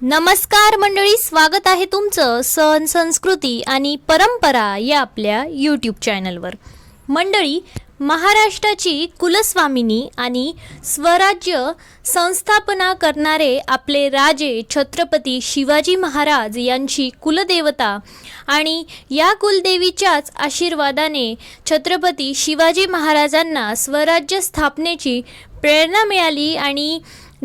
नमस्कार मंडळी स्वागत आहे तुमचं सण संस्कृती आणि परंपरा या आपल्या यूट्यूब चॅनलवर मंडळी महाराष्ट्राची कुलस्वामिनी आणि स्वराज्य संस्थापना करणारे आपले राजे छत्रपती शिवाजी महाराज यांची कुलदेवता आणि या कुलदेवीच्याच आशीर्वादाने छत्रपती शिवाजी महाराजांना स्वराज्य स्थापनेची प्रेरणा मिळाली आणि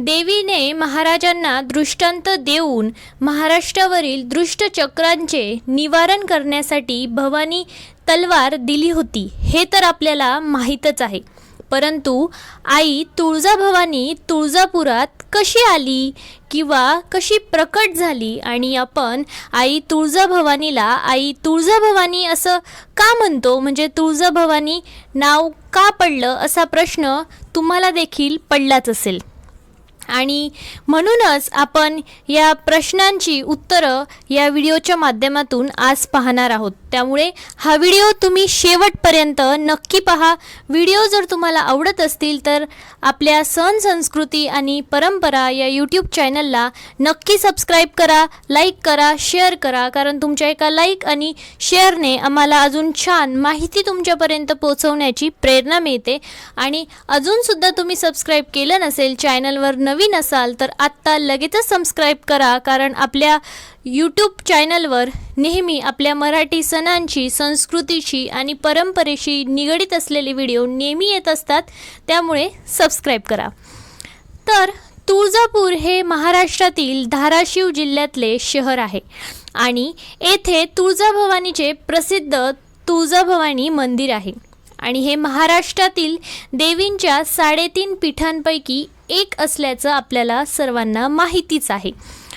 देवीने महाराजांना दृष्टांत देऊन महाराष्ट्रावरील दृष्टचक्रांचे निवारण करण्यासाठी भवानी तलवार दिली होती. हे तर आपल्याला माहीतच आहे. परंतु आई तुळजाभवानी तुळजापुरात कशी आली किंवा कशी प्रकट झाली आणि आपण आई तुळजाभवानीला आई तुळजाभवानी असं का म्हणतो? म्हणजे तुळजाभवानी नाव का पडलं असा प्रश्न तुम्हाला देखील पडलाच असेल. आणि म्हणूनच आपण या प्रश्नांची उत्तरं या व्हिडिओच्या माध्यमातून आज पाहणार आहोत. त्यामुळे हा व्हिडिओ तुम्ही शेवटपर्यंत नक्की पहा. व्हिडिओ जर तुम्हाला आवडत असतील तर आपल्या सण संस्कृती आणि परंपरा या यूट्यूब चॅनलला नक्की सबस्क्राईब करा लाईक करा शेअर करा कारण तुमच्या एका लाईक आणि शेअरने आम्हाला अजून छान माहिती तुमच्यापर्यंत पोहोचवण्याची प्रेरणा मिळते. आणि अजूनसुद्धा तुम्ही सबस्क्राईब केलं नसेल चॅनलवर नवीन असाल तर आत्ता लगेचच सबस्क्राईब करा कारण आपल्या यूट्यूब चॅनलवर नेहमी आपल्या मराठी सणांची संस्कृतीशी आणि परंपरेशी निगडीत असलेले व्हिडिओ नेहमी येत असतात त्यामुळे सबस्क्राईब करा. तर तुळजापूर हे महाराष्ट्रातील धाराशिव जिल्ह्यातले शहर आहे आणि येथे तुळजाभवानीचे प्रसिद्ध तुळजाभवानी मंदिर आहे. आणि हे महाराष्ट्रातील देवींच्या साडेतीन पीठांपैकी एक असल्याचं आपल्याला सर्वांना माहितीच आहे.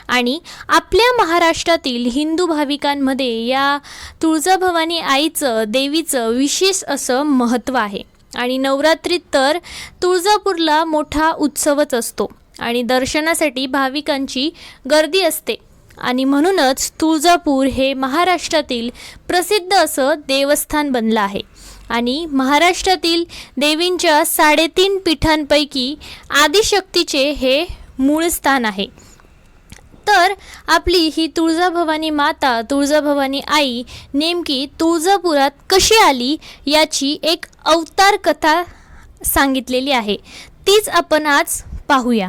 आणि आपल्या महाराष्ट्रातील हिंदू भाविकांमध्ये या तुळजाभवानी आईचं देवीचं विशेष असं महत्त्व आहे. आणि नवरात्रीत तर तुळजापूरला मोठा उत्सवच असतो. आणि दर्शनासाठी भाविकांची गर्दी असते. आणि म्हणूनच तुळजापूर हे महाराष्ट्रातील प्रसिद्ध असं देवस्थान बनलं आहे. आणि महाराष्ट्रातील देवींच्या साडेतीन पीठांपैकी आदिशक्तीचे हे मूळ स्थान आहे. तर आपली ही तुळजाभवानी माता तुळजाभवानी आई नेमकी तुळजापुरात कशी आली याची एक अवतार कथा सांगितलेली आहे. तीच आपण आज पाहूया.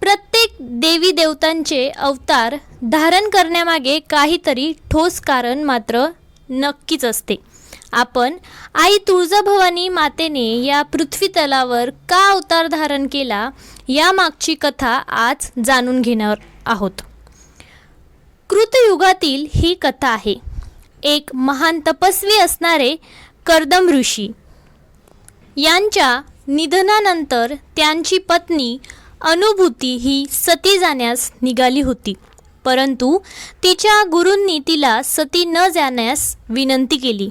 प्रत्येक देवी देवतांचे अवतार धारण करण्यामागे काहीतरी ठोस कारण मात्र नक्कीच असते. आपण आई तुळजाभवानी मातेने या पृथ्वी तलावर का अवतार धारण केला यामागची कथा आज जाणून घेणार आहोत. कृतयुगातील ही कथा आहे. एक महान तपस्वी असणारे कर्दम ऋषी. यांच्या निधनानंतर त्यांची पत्नी अनुभूती ही सती जाण्यास निघाली होती. परंतु तिच्या गुरूंनी तिला सती न जाण्यास विनंती केली.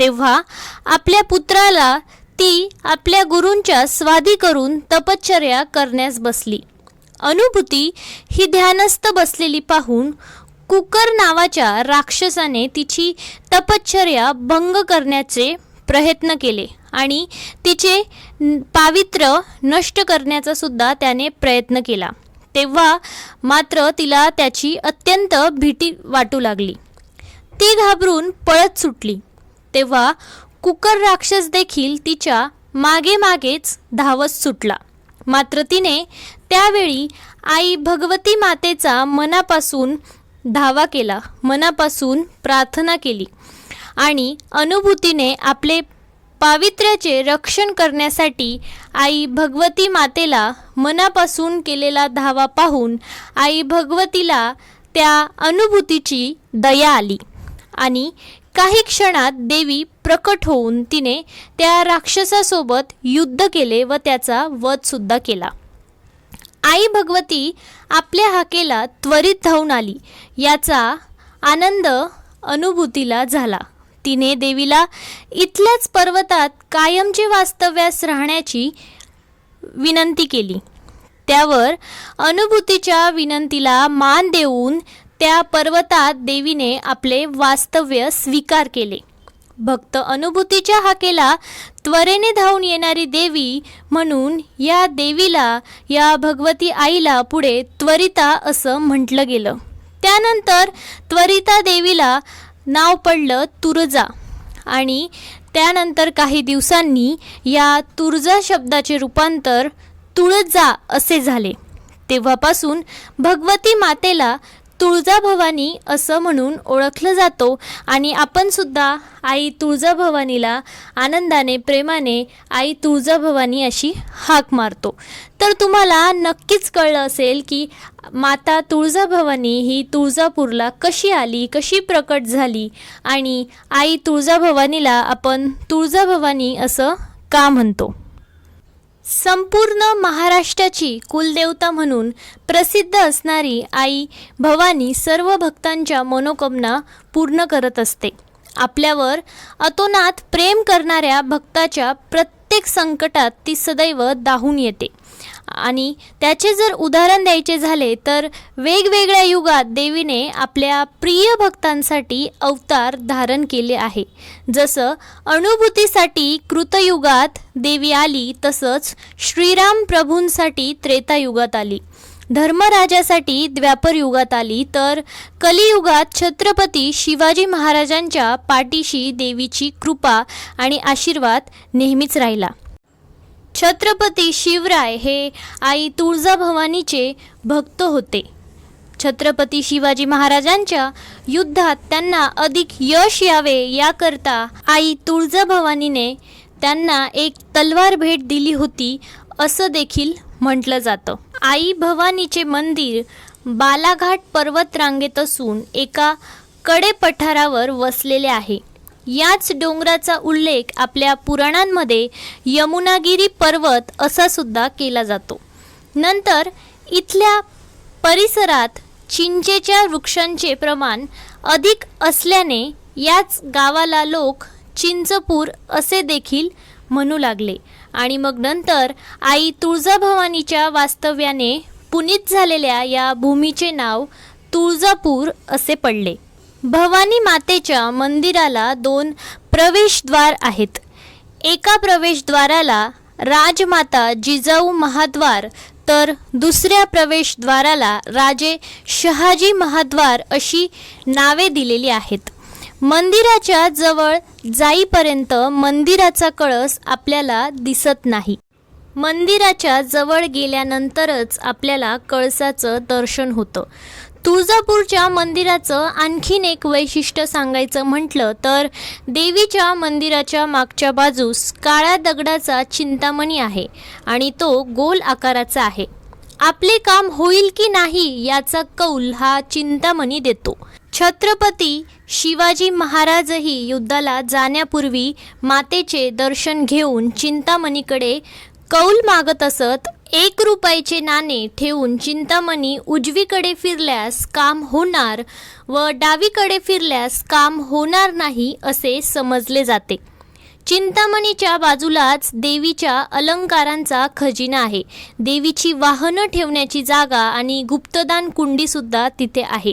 तेव्हा आपल्या पुत्राला ती आपल्या गुरूंच्या स्वाधी करून तपश्चर्या करण्यास बसली. अनुभूती ही ध्यानस्थ बसलेली पाहून कुकर नावाच्या राक्षसाने तिची तपश्चर्या भंग करण्याचे प्रयत्न केले आणि तिचे पावित्र्य नष्ट करण्याचा सुद्धा त्याने प्रयत्न केला. तेव्हा मात्र तिला त्याची अत्यंत भीती वाटू लागली. ती घाबरून पळत सुटली. तेव्हा कुकर राक्षस देखील तिच्यामागे मागेच धावत सुटला. मात्र तिने त्यावेळी आई भगवती मातेचा मनापासून धावा केला मनापासून प्रार्थना केली आणि अनुभूतीने आपले पावित्र्याचे रक्षण करण्यासाठी आई भगवती मातेला मनापासून केलेला धावा पाहून आई भगवतीला त्या अनुभूतीची दया आली आणि काही क्षणात देवी प्रकट होऊन तिने त्या राक्षसासोबत युद्ध केले व त्याचा वधसुद्धा केला. आई भगवती आपल्या हाकेला त्वरित धावून आली. याचा आनंद अनुभूतीला झाला. तिने देवीला इथल्याच पर्वतात कायमचे वास्तव्यास राहण्याची विनंती केली. त्यावर अनुभूतीच्या विनंतीला मान देऊन त्या पर्वतात देवीने आपले वास्तव्य स्वीकार केले. भक्त अनुभूतीच्या हाकेला त्वरेने धावून येणारी देवी म्हणून या देवीला या भगवती आईला पुढे त्वरिता असं म्हटलं गेलं. त्यानंतर त्वरिता देवीला नाव पडलं तुरजा आणि त्यानंतर काही दिवसांनी या तुरजा शब्दाचे रूपांतर तुळजा असे झाले. तेव्हापासून भगवती मातेला तुळजाभवानी असं म्हणून ओळखलं जातो आणि आपण सुद्धा आई तुळजाभवानीला आनंदाने प्रेमाने आई तुळजाभवानी अशी हाक मारतो. तर तुम्हाला नक्कीच कळलं असेल की माता तुळजाभवानी ही तुळजापूरला कशी आली कशी प्रकट झाली आणि आई तुळजाभवानीला आपण तुळजाभवानी असं का म्हणतो? संपूर्ण महाराष्ट्राची कुलदेवता म्हणून प्रसिद्ध असणारी आई भवानी सर्व भक्तांच्या मनोकामना पूर्ण करत असते. आपल्यावर अतोनात प्रेम करणाऱ्या भक्ताच्या प्रत्येक संकटात ती सदैव दाहून येते. आणि त्याचे जर उदाहरण द्यायचे झाले तर वेगवेगळ्या युगात देवीने आपल्या प्रिय भक्तांसाठी अवतार धारण केले आहे. जसं अनुभूतीसाठी कृतयुगात देवी आली तसंच श्रीराम प्रभूंसाठी त्रेतायुगात आली. धर्मराजासाठी द्व्यापरयुगात आली तर कलियुगात छत्रपती शिवाजी महाराजांच्या पाठीशी देवीची कृपा आणि आशीर्वाद नेहमीच राहिला. छत्रपती शिवराय हे आई तुळजाभवानीचे भक्त होते. छत्रपती शिवाजी महाराजांच्या युद्धात त्यांना अधिक यश यावे याकरता आई तुळजाभवानीने त्यांना एक तलवार भेट दिली होती असं देखील म्हटलं जातं. आई भवानीचे मंदिर बालाघाट पर्वतरांगेत असून एका कडे पठारावर वसलेले आहे. याच डोंगराचा उल्लेख आपल्या पुराणांमध्ये यमुनागिरी पर्वत असा सुद्धा केला जातो. नंतर इथल्या परिसरात चिंचेच्या वृक्षांचे प्रमाण अधिक असल्याने याच गावाला लोक चिंचपूर असे देखील म्हणू लागले. आणि मग नंतर आई तुळजाभवानीच्या वास्तव्याने पुनीत झालेल्या या भूमीचे नाव तुळजापूर असे पडले. भवानी मातेच्या मंदिराला दोन प्रवेशद्वार आहेत. एका प्रवेशद्वाराला राजमाता जिजाऊ महाद्वार तर दुसऱ्या प्रवेशद्वाराला राजे शहाजी महाद्वार अशी नावे दिलेली आहेत. मंदिराच्या जवळ जाईपर्यंत मंदिराचा कळस आपल्याला दिसत नाही. मंदिराच्या जवळ गेल्यानंतरच आपल्याला कळसाचं दर्शन होतं. तुळजापूरच्या मंदिराचं आणखीन एक वैशिष्ट्य सांगायचं म्हटलं तर देवीच्या मंदिराच्या मागच्या बाजूस काळ्या दगडाचा चिंतामणी आहे आणि तो गोल आकाराचा आहे. आपले काम होईल की नाही याचा कौल हा चिंतामणी देतो. छत्रपती शिवाजी महाराजही युद्धाला जाण्यापूर्वी मातेचे दर्शन घेऊन चिंतामणीकडे कौल मागत असत एक रुपयाचे नाणे ठेवून चिंतामणी उजवीकडे फिरल्यास काम होणार व डावीकडे फिरल्यास काम होणार नाही असे समजले जाते. चिंतामणीच्या बाजूलाच देवीच्या अलंकारांचा खजिना आहे. देवीची वाहनं ठेवण्याची जागा आणि गुप्तदान कुंडीसुद्धा तिथे आहे.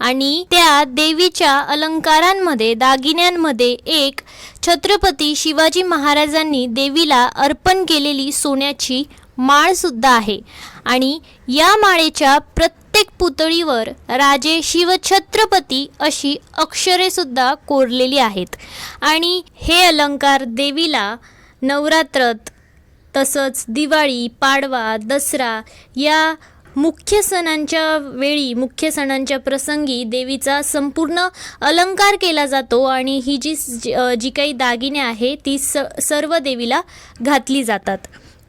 आणि त्या देवीच्या अलंकारांमध्ये दागिन्यांमध्ये एक छत्रपती शिवाजी महाराजांनी देवीला अर्पण केलेली सोन्याची माळसुद्धा आहे. आणि या माळेच्या प्रत्येक पुतळीवर राजे शिवछत्रपती अशी अक्षरेसुद्धा कोरलेली आहेत. आणि हे अलंकार देवीला नवरात्रात तसंच दिवाळी पाडवा दसरा या मुख्य सणांच्या वेळी मुख्य सणांच्या प्रसंगी देवीचा संपूर्ण अलंकार केला जातो आणि ही जी जी काही दागिने आहे ती स सर्व देवीला घातली जातात.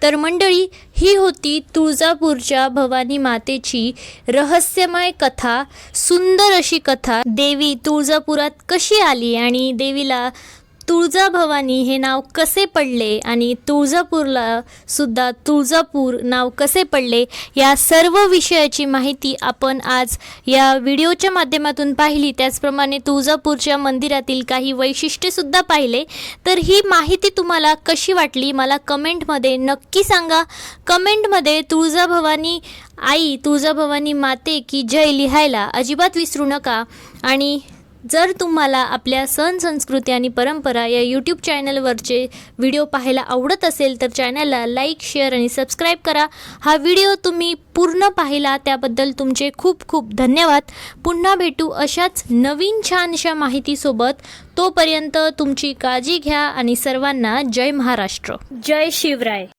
तर मंडळी ही होती तुळजापूरच्या भवानी मातेची रहस्यमय कथा सुंदर अशी कथा. देवी तुळजापुरात कशी आली आणि देवीला तुळजाभवानी हे नाव कसे पडले आणि तुळजापूरला सुद्धा तुळजापूर नाव कसे पडले या सर्व विषयाची माहिती आपण आज या व्हिडिओच्या माध्यमातून पाहिली. त्याचप्रमाणे तुळजापूरच्या मंदिरातील काही वैशिष्ट्यसुद्धा पाहिले. तर ही माहिती तुम्हाला कशी वाटली? मला कमेंटमध्ये नक्की सांगा. कमेंटमध्ये तुळजाभवानी आई तुळजाभवानी माते की जय लिहायला अजिबात विसरू नका. आणि जर तुम्हाला आपल्या सण संस्कृती आणि परंपरा या यूट्यूब चॅनलवरचे व्हिडिओ पाहायला आवडत असेल तर चॅनलला लाईक शेअर आणि सबस्क्राईब करा. हा व्हिडिओ तुम्ही पूर्ण पाहिला त्याबद्दल तुमचे खूप खूप धन्यवाद. पुन्हा भेटू अशाच नवीन छानशा माहितीसोबत. तोपर्यंत तुमची काळजी घ्या आणि सर्वांना जय महाराष्ट्र. जय शिवराय.